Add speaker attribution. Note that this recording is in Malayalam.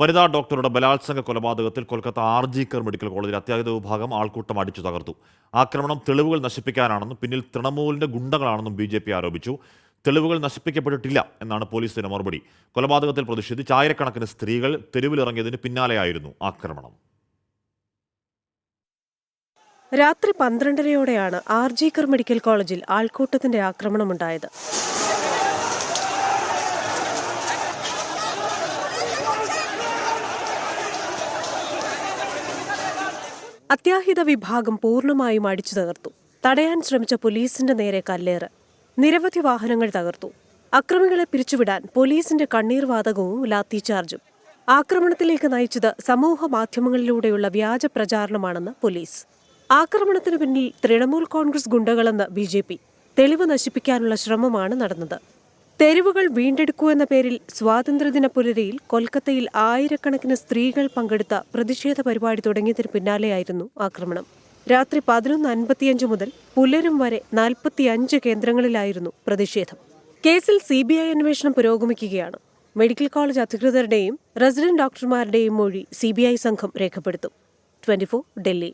Speaker 1: വനിതാ ഡോക്ടറുടെ ബലാത്സംഗ കൊലപാതകത്തിൽ Kolkata R G Kar medical കോളേജിൽ അത്യാഹിത വിഭാഗം ആൾക്കൂട്ടം അടിച്ചു തകർത്തു. ആക്രമണം തെളിവുകൾ നശിപ്പിക്കാനാണെന്നും പിന്നിൽ തൃണമൂലിന്റെ ഗുണ്ടകളാണെന്നും ബി ജെ പി ആരോപിച്ചു. തെളിവുകൾ നശിപ്പിക്കപ്പെട്ടിട്ടില്ല എന്നാണ് പോലീസിന്റെ മറുപടി. കൊലപാതകത്തിൽ പ്രതിഷേധിച്ച് ആയിരക്കണക്കിന് സ്ത്രീകൾ തെരുവിലിറങ്ങിയതിന് പിന്നാലെയായിരുന്നു ആക്രമണം.
Speaker 2: രാത്രി പന്ത്രണ്ടരയോടെയാണ് ആർ ജി കർ മെഡിക്കൽ കോളേജിൽ ആൾക്കൂട്ടത്തിന്റെ ആക്രമണമുണ്ടായത്. അത്യാഹിത വിഭാഗം പൂർണമായും അടിച്ചു തകർത്തു. തടയാൻ ശ്രമിച്ച പോലീസിന്റെ നേരെ കല്ലേറ്. നിരവധി വാഹനങ്ങൾ തകർത്തു. അക്രമികളെ പിരിച്ചുവിടാൻ പോലീസിന്റെ കണ്ണീർ വാതകവും ലാത്തി ചാർജും. ആക്രമണത്തിലേക്ക് നയിച്ചത് സമൂഹ മാധ്യമങ്ങളിലൂടെയുള്ള വ്യാജ പ്രചാരണമാണെന്ന് പോലീസ്. ആക്രമണത്തിന് പിന്നിൽ തൃണമൂൽ കോൺഗ്രസ് ഗുണ്ടകളെന്ന് ബി ജെ പി. തെളിവ് നശിപ്പിക്കാനുള്ള ശ്രമമാണ് നടന്നത്. തെരുവുകൾ വീണ്ടെടുക്കൂ എന്ന പേരിൽ സ്വാതന്ത്ര്യദിന പുലരിയിൽ കൊൽക്കത്തയിൽ ആയിരക്കണക്കിന് സ്ത്രീകൾ പങ്കെടുത്ത പ്രതിഷേധ പരിപാടി തുടങ്ങിയതിന് പിന്നാലെയായിരുന്നു ആക്രമണം. രാത്രി പതിനൊന്ന് അൻപത്തിയഞ്ച് മുതൽ പുലരും വരെ നാൽപ്പത്തിയഞ്ച് കേന്ദ്രങ്ങളിലായിരുന്നു പ്രതിഷേധം. കേസിൽ സി ബി ഐ അന്വേഷണം പുരോഗമിക്കുകയാണ്. മെഡിക്കൽ കോളേജ് അധികൃതരുടെയും റെസിഡന്റ് ഡോക്ടർമാരുടെയും മൊഴി സി ബി ഐ സംഘം രേഖപ്പെടുത്തും. ട്വന്റി ഡൽഹി.